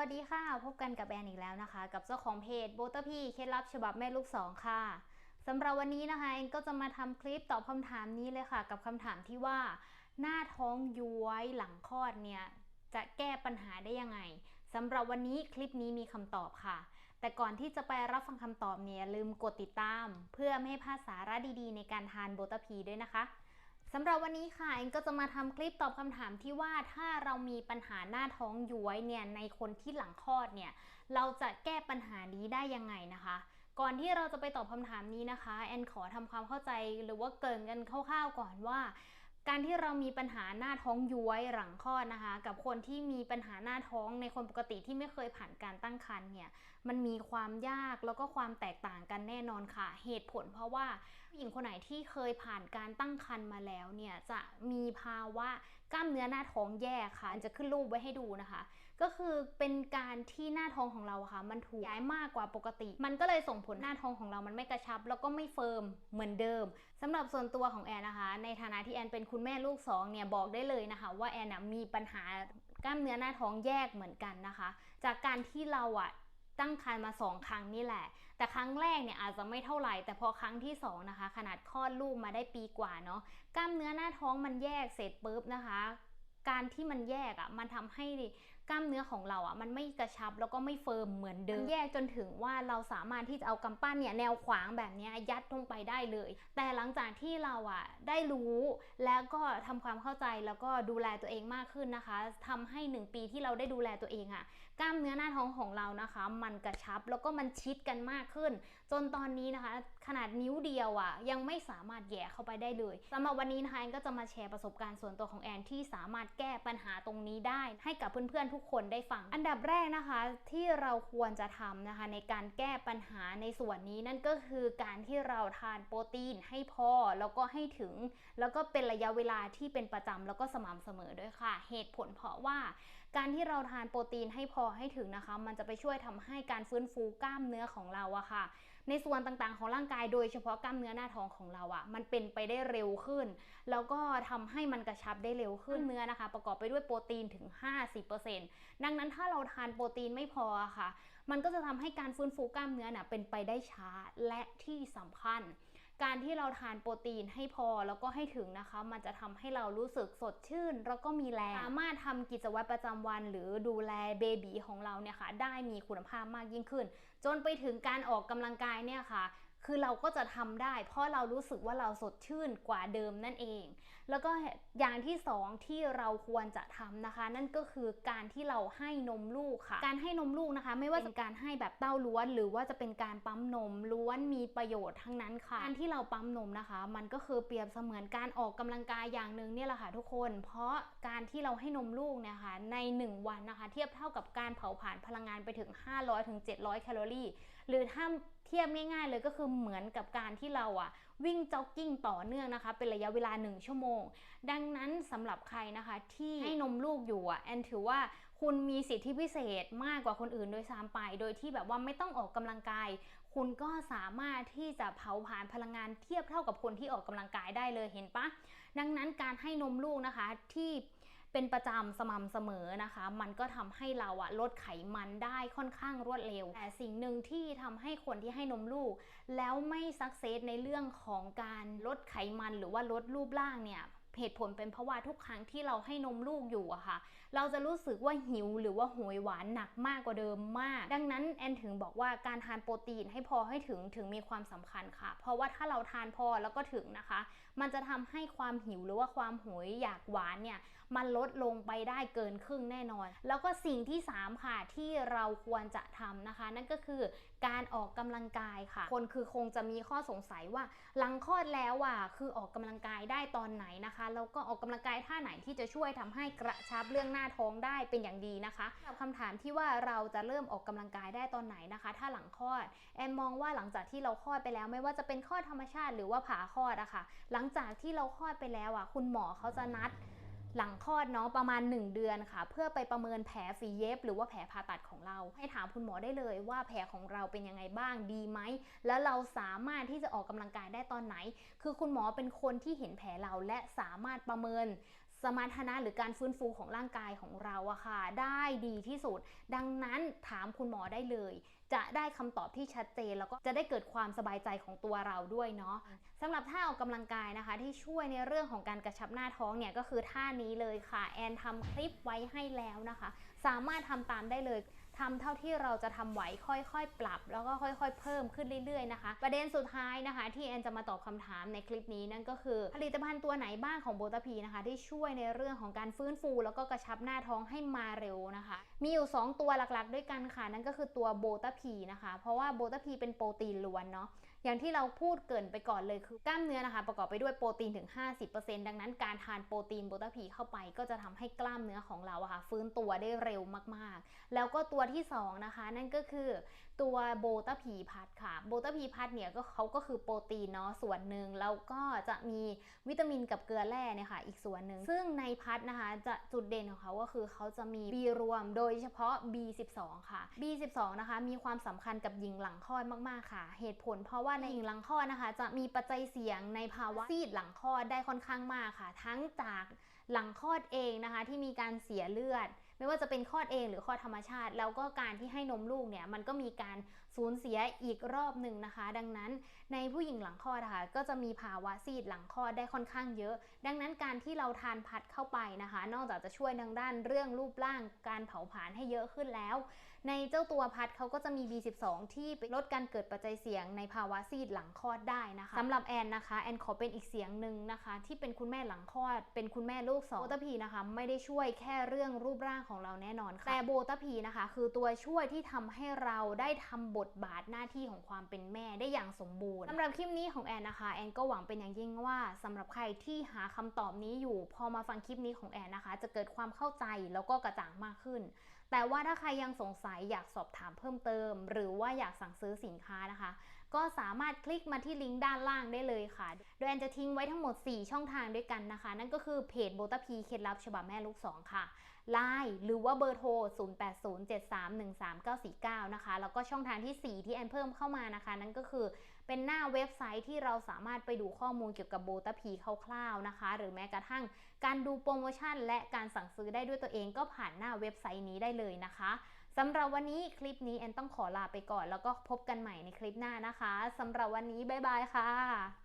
วัสดีค่ะ พบกันกับแอนอีกแล้วนะคะ กับเจ้าของเพจโบเตอร์พีเคล็ดลับฉบับแม่ลูกสองค่ะสำหรับวันนี้นะคะแอนก็จะมาทำคลิปตอบคำถามนี้เลยค่ะ กับคำถามที่ว่า หน้าท้องย้วยหลังคลอดเนี่ยจะแก้ปัญหาได้ยังไงสำหรับวันนี้คลิปนี้มีคำตอบค่ะ แต่ก่อนที่จะไปรับฟังคำตอบเนี่ยลืมกดติดตาม เพื่อไม่ให้พลาดสาระดีๆ ในการทานโบเตอร์พีด้วยนะคะ สำหรับวันนี้ค่ะเองก็จะมาทำคลิปตอบคำถามที่ว่าถ้าเรามีปัญหาหน้าท้องย้วยเนี่ยในคนที่หลังคลอดเนี่ยเราจะแก้ปัญหานี้ได้ยังไงนะคะ ก่อนที่เราจะไปตอบคำถามนี้นะคะ แอนขอทำความเข้าใจหรือว่าเกรินกันคร่าวๆก่อนว่า การที่เรามีปัญหาหน้าท้องย้วยหลังคลอดนะคะ กับคนที่มีปัญหาหน้าท้องในคนปกติที่ไม่เคยผ่านการตั้งครรภ์เนี่ยมันมีความยากแล้วก็ความแตกต่างกันแน่นอนค่ะ เหตุผลเพราะว่าผู้หญิงคนไหนที่เคยผ่านการตั้งครรภ์มาแล้วเนี่ยจะมีภาวะกล้ามเนื้อหน้าท้องแย่ค่ะจะขึ้นรูปไว้ให้ดูนะคะ ก็คือเป็นการที่หน้าท้องของเราค่ะ มันถูกย้ายมากกว่าปกติ มันก็เลยส่งผลหน้าท้องของเรามันไม่กระชับ แล้วก็ไม่เฟิร์มเหมือนเดิมสำหรับส่วนตัวของแอนนะคะ ในฐานะที่แอนเป็นคุณแม่ลูกสองเนี่ยบอกได้เลยนะคะ ว่าแอนนะมีปัญหากล้ามเนื้อหน้าท้องแยกเหมือนกันนะคะ จากการที่เราอะตั้งครรภ์มาสองครั้งนี่แหละ แต่ครั้งแรกเนี่ยอาจจะไม่เท่าไหร่ แต่พอครั้งที่สองนะคะ ขนาดคลอดลูกมาได้ปีกว่าเนาะ กล้ามเนื้อหน้าท้องมันแยกเสร็จปุ๊บนะคะ การที่มันแยกอะ่ะ มันทำให้ กล้ามเนื้อของเราอะ่ะมันไม่กระชับแล้วก็ไม่เฟิร์มเหมือนเดิมแยกจนถึงว่าเราสามารถที่จะเอากำปั้นเนี่ยแนวขวางแบบนี้ยัดลงไปได้เลย แต่หลังจากที่เราอะ่ะได้รู้แล้วก็ทำความเข้าใจแล้วก็ดูแลตัวเองมากขึ้นนะคะทำให้ 1 ปีที่เราได้ดูแลตัวเองอะ่ะ กล้ามเนื้อหน้าท้องของเรานะคะ มันกระชับแล้วก็มันชิดกันมากขึ้น จนตอนนี้นะคะ ขนาดนิ้วเดียวอะ่ะยังไม่สามารถแย่เข้าไปได้เลยสำหรับวันนี้นะคะแอนก็จะมาแชร์ประสบการณ์ส่วนตัวของแอนที่สามารถแก้ปัญหาตรงนี้ได้ ให้กับเพื่อนๆทุกคนได้ฟัง อันดับแรกนะคะที่เราควรจะทำนะคะ ในการแก้ปัญหาในส่วนนี้นั่นก็คือการที่เราทานโปรตีนให้พอแล้วก็ให้ถึง แล้วก็เป็นระยะเวลาที่เป็นประจำแล้วก็สม่ำเสมอด้วยค่ะ เหตุผลเพราะว่าการที่เราทานโปรตีนให้พอให้ถึงนะคะ มันจะไปช่วยทำให้การฟื้นฟูกล้ามเนื้อของเราอะค่ะ ในส่วนต่างๆของร่างกายโดยเฉพาะกล้ามเนื้อหน้าท้องของเราอะมันเป็นไปได้เร็วขึ้น แล้วก็ทำให้มันกระชับได้เร็วขึ้นเนื้อนะคะ ประกอบไปด้วยโปรตีนถึง 50%ดังนั้นถ้าเราทานโปรตีนไม่พอค่ะ มันก็จะทำให้การฟื้นฟูกล้ามเนื้อน่ะเป็นไปได้ช้าและที่สำคัญ การที่เราทานโปรตีนให้พอแล้วก็ให้ถึงนะคะ มันจะทำให้เรารู้สึกสดชื่น แล้วก็มีแรงสามารถทำกิจวัตรประจำวัน หรือดูแลเบบีของเราเนี่ยค่ะได้มีคุณภาพมากยิ่งขึ้น จนไปถึงการออกกำลังกายเนี่ยค่ะ คือเราก็จะทำได้ เพราะเรารู้สึกว่าเราสดชื่นกว่าเดิมนั่นเอง แล้วก็อย่างที่สองที่เราควรจะทำนะคะ นั่นก็คือการที่เราให้นมลูกค่ะ การให้นมลูกนะคะ ไม่ว่าเป็นการให้แบบเต้าล้วน หรือว่าจะเป็นการปั๊มนมล้วนมีประโยชน์ทั้งนั้นค่ะ การที่เราปั๊มนมนะคะ มันก็คือเปรียบเสมือนการออกกำลังกายอย่างหนึ่งเนี่ยแหละค่ะทุกคน เพราะการที่เราให้นมลูกเนี่ยค่ะใน 1 วันนะคะ เทียบเท่ากับการเผาผลาญพลังงานไปถึง 500-700 แคลอรี่ หรือถ้าเทียบง่าย ๆ เลยก็คือเหมือนกับการที่เราอะวิ่งจ็อกกิ้งต่อเนื่องนะคะ เป็นระยะเวลา 1 ชั่วโมง ดังนั้นสำหรับใครนะคะที่ให้นมลูกอยู่อะแอนถือว่าคุณมีสิทธิพิเศษมากกว่าคนอื่นโดยซ้ำไป โดยที่แบบว่าไม่ต้องออกกำลังกาย คุณก็สามารถที่จะเผาผลาญพลังงานเทียบเท่ากับคนที่ออกกำลังกายได้เลยเห็นปะดังนั้นการให้นมลูกนะคะที่ เป็นประจำสม่ำเสมอนะคะ มันก็ทำให้เราอะลดไขมันได้ค่อนข้างรวดเร็ว แต่สิ่งหนึ่งที่ทำให้คนที่ให้นมลูก แล้วไม่สักเซสในเรื่องของการลดไขมันหรือว่าลดรูปร่างเนี่ย เหตุผลเป็นเพราะว่าทุกครั้งที่เราให้นมลูกอยู่อะค่ะ เราจะรู้สึกว่าหิวหรือว่าโหยหวานหนักมากกว่าเดิมมาก ดังนั้นแอนถึงบอกว่าการทานโปรตีนให้พอให้ถึงถึงมีความสำคัญค่ะ เพราะว่าถ้าเราทานพอแล้วก็ถึงนะคะ มันจะทำให้ความหิวหรือว่าความโหยอยากหวานเนี่ยมันลดลงไปได้เกินครึ่งแน่นอน แล้วก็สิ่งที่ 3 ค่ะที่เราควรจะทำนะคะ นั่นก็คือ การออกกำลังกายค่ะ คนคือคงจะมีข้อสงสัยว่าหลังคลอดแล้วอะคือออกกำลังกายได้ตอนไหนนะคะแล้วก็ออกกำลังกายท่าไหนที่จะช่วยทำให้กระชับเรื่องหน้าท้องได้เป็นอย่างดีนะคะกับคำถามที่ว่าเราจะเริ่มออกกำลังกายได้ตอนไหนนะคะ ถ้าหลังคลอดแอนมองว่าหลังจากที่เราคลอดไปแล้ว ไม่ว่าจะเป็นคลอดธรรมชาติหรือว่าผ่าคลอดอะคะ่ะ หลังจากที่เราคลอดไปแล้วอะคุณหมอเขาจะนัด หลังคลอดเนาะประมาณ 1 เดือนค่ะ เพื่อไปประเมินแผลฝีเย็บ หรือว่าแผลผ่าตัดของเรา ให้ถามคุณหมอได้เลยว่าแผลของเราเป็นยังไงบ้างดีไหม แล้วเราสามารถที่จะออกกำลังกายได้ตอนไหน คือคุณหมอเป็นคนที่เห็นแผลเราและสามารถประเมิน สมรรถนะหรือการฟื้นฟูของร่างกายของเราอะค่ะ ได้ดีที่สุด ดังนั้นถามคุณหมอได้เลย จะได้คำตอบที่ชัดเจน แล้วก็จะได้เกิดความสบายใจของตัวเราด้วยเนาะสำหรับท่าออกกำลังกายนะคะ ที่ช่วยในเรื่องของการกระชับหน้าท้องเนี่ยก็คือท่านี้เลยค่ะ แอนทำคลิปไว้ให้แล้วนะคะ สามารถทำตามได้เลย ทำเท่าที่เราจะทำไหวค่อยๆ ปรับ แล้วก็ค่อยๆ เพิ่มขึ้นเรื่อยๆนะคะ ประเด็นสุดท้ายนะคะ ที่แอนจะมาตอบคำถามในคลิปนี้นั่นก็คือผลิตภัณฑ์ตัวไหนบ้างของโบตาพีนะคะ ที่ช่วยในเรื่องของการฟื้นฟู แล้วก็กระชับหน้าท้องให้มาเร็วนะคะ มีอยู่ 2 ตัวหลักๆ ด้วยกันค่ะนั่นก็คือตัวโบตาพีนะคะ เพราะว่าโบตาพีเป็นโปรตีนล้วนเนาะ อย่างที่เราพูดเกินไปก่อนเลยคือกล้ามเนื้อนะคะ ประกอบไปด้วยโปรตีนถึง 50%ดังนั้นการทานโปรตีนโบตาพีเข้าไป ก็จะทำให้กล้ามเนื้อของเราอะค่ะฟื้นตัวได้เร็วมากๆ แล้วก็ตัวที่ 2 นะคะ นั่นก็คือตัวโบตาพีพัดค่ะโบตาพีพัดเนี่ยก็เขาก็คือโปรตีนเนาะส่วนหนึ่งแล้วก็จะมีวิตามินกับเกลือแร่เนี่ยค่ะอีกส่วนหนึ่งซึ่งในพัดนะคะจะจุดเด่นของเขาก็คือเขาจะมี B รวมโดยเฉพาะ B12 ค่ะ B12 นะคะมีความสำคัญกับหญิงหลังคลอดมากๆค่ะ เหตุผลเพราะว่าในหญิงหลังคลอดนะคะ จะมีปัจจัยเสี่ยงในภาวะซีดหลังคลอดได้ค่อนข้างมากค่ะ ทั้งจากหลังคลอดเองนะคะ ที่มีการเสียเลือด ไม่ว่าจะเป็นคลอดเองหรือคลอดธรรมชาติ แล้วก็การที่ให้นมลูกเนี่ยมันก็มีการ สูญเสียอีกรอบหนึ่งนะคะ ดังนั้นในผู้หญิงหลังคลอดค่ะก็จะมีภาวะซีดหลังคลอดได้ค่อนข้างเยอะ ดังนั้นการที่เราทานพัดเข้าไปนะคะ นอกจากจะช่วยทางด้านเรื่องรูปร่างการเผาผลาญให้เยอะขึ้นแล้ว ในเจ้าตัวพัดเขาก็จะมี B12 ที่ลดการเกิดปัจจัยเสี่ยงในภาวะซีดหลังคลอดได้นะคะสำหรับแอนนะคะแอนขอเป็นอีกเสียงหนึ่งนะคะ ที่เป็นคุณแม่หลังคลอด เป็นคุณแม่ลูกสองโบตาพีนะคะ ไม่ได้ช่วยแค่เรื่องรูปร่างของเราแน่นอนค่ะแต่โบตาพีนะคะ คือตัวช่วยที่ทำให้เราได้ทำบทบาทหน้าที่ของความเป็นแม่ได้อย่างสมบูรณ์สำหรับคลิปนี้ของแอนนะคะแอนก็หวังเป็นอย่างยิ่งว่าสำหรับใครที่หาคำตอบนี้อยู่ พอมาฟังคลิปนี้ของแอนนะคะ จะเกิดความเข้าใจแล้วก็กระจ่างมากขึ้น แต่ว่าถ้าใครยังสงสัยอยากสอบถามเพิ่มเติม หรือว่าอยากสั่งซื้อสินค้านะคะ ก็สามารถคลิกมาที่ลิงก์ด้านล่างได้เลยค่ะ โดยแอนจะทิ้งไว้ทั้งหมด 4 ช่องทางด้วยกันนะคะ นั่นก็คือเพจโบตาพีเคล็ดลับฉบับแม่ลูก 2 ค่ะ Line หรือว่าเบอร์โทร 0807313949 นะคะ แล้วก็ช่องทางที่ 4 ที่แอนเพิ่มเข้ามานะคะ นั่นก็คือเป็นหน้าเว็บไซต์ที่เราสามารถไปดูข้อมูลเกี่ยวกับโบตาพีคร่าวๆนะคะ หรือแม้กระทั่งการดูโปรโมชั่น และการสั่งซื้อได้ด้วยตัวเองก็ผ่านหน้าเว็บไซต์นี้ได้เลยนะคะ สำหรับวันนี้คลิปนี้แอนต้องขอลาไปก่อน แล้วก็พบกันใหม่ในคลิปหน้านะคะสำหรับวันนี้บ๊ายบายค่ะ